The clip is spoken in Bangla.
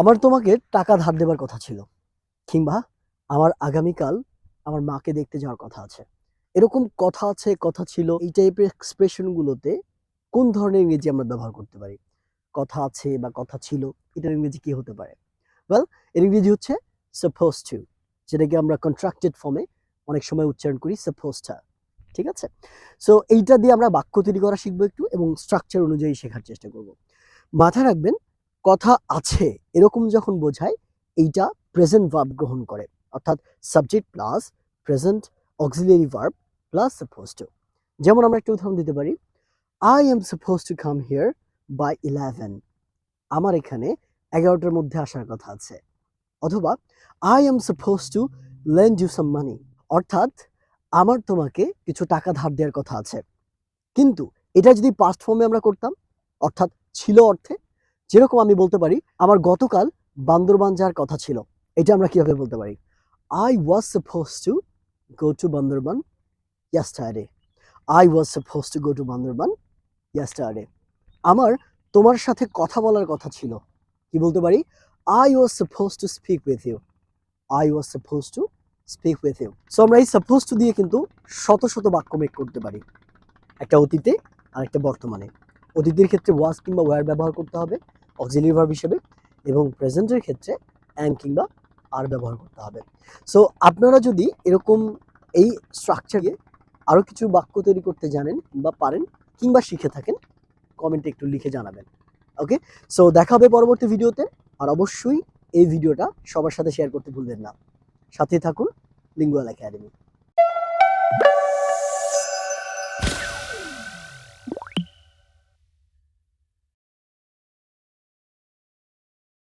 আমার তোমাকে টাকা ধার দেবার কথা ছিল। কিংবা আমার আগামীকাল আমার মাকে দেখতে যাওয়ার কথা আছে। এরকম কথা আছে, কথা ছিল। এই টাইপের এক্সপ্রেশনগুলোতে কোন ধরনের ইংরেজি আমরা ব্যবহার করতে পারি? কথা আছে বা কথা ছিল, এটার ইংরেজি কি হতে পারে? ওয়েল এর ইংরেজি হচ্ছে সাপোজ টু যেটাকে আমরা কন্ট্রাক্টেড ফর্মে অনেক সময় উচ্চারণ করি সাপোজটা ঠিক আছে? সো এইটা দিয়ে আমরা বাক্য তৈরি করা শিখব একটু এবং স্ট্রাকচার অনুযায়ী শেখার চেষ্টা করব। মাথায় রাখবেন কথা আছে, এরকম যখন বোঝায়, এইটা প্রেজেন্ট ভার্ব গ্রহণ করে। অর্থাৎ subject plus present auxiliary verb plus suppose to যেমন আমরা একটা উদাহরণ দিতে পারি I am suppose to come here by eleven আমার এখানে এগারোটার মধ্যে আসার কথা আছে। অথবা I am suppose to lend you some money অর্থাৎ, আমার তোমাকে কিছু টাকা ধার দেওয়ার কথা আছে। কিন্তু, এটা যদি পাস্ট ফর্মে আমরা করতাম, অর্থাৎ ছিল অর্থে যেরকম আমি বলতে পারি, আমার গতকাল বান্দরবান যাওয়ার কথা ছিল। এটা আমরা কীভাবে বলতে পারি? I was suppose to go to Bandarban yesterday I was suppose to go to Bandarban yesterday আমার তোমার সাথে কথা বলার কথা ছিল। কি বলতে পারি? I was suppose to speak with you I was suppose to speak with you so আমরা এই সাপোজ টু দিয়ে কিন্তু শত শত বাক্য মেক করতে পারি। একটা অতীতে আর একটা বর্তমানে। অতীতের ক্ষেত্রে ওয়াজ কিংবা ওয়ার ব্যবহার করতে হবে অক্সিলিয়ারি ভার্ব হিসেবে, এবং প্রেজেন্টের ক্ষেত্রে অ্যান কিংবা আর ব্যবহার করতে হবে। সো আপনারা যদি এরকম এই স্ট্রাকচারে আরও কিছু বাক্য তৈরি করতে জানেন বা পারেন কিংবা শিখে থাকেন কমেন্টে একটু লিখে জানাবেন। ওকে সো দেখা হবে পরবর্তী ভিডিওতে, আর অবশ্যই এই ভিডিওটা সবার সাথে শেয়ার করতে ভুলবেন না। সাথে থাকুন লিঙ্গুয়াল একাডেমি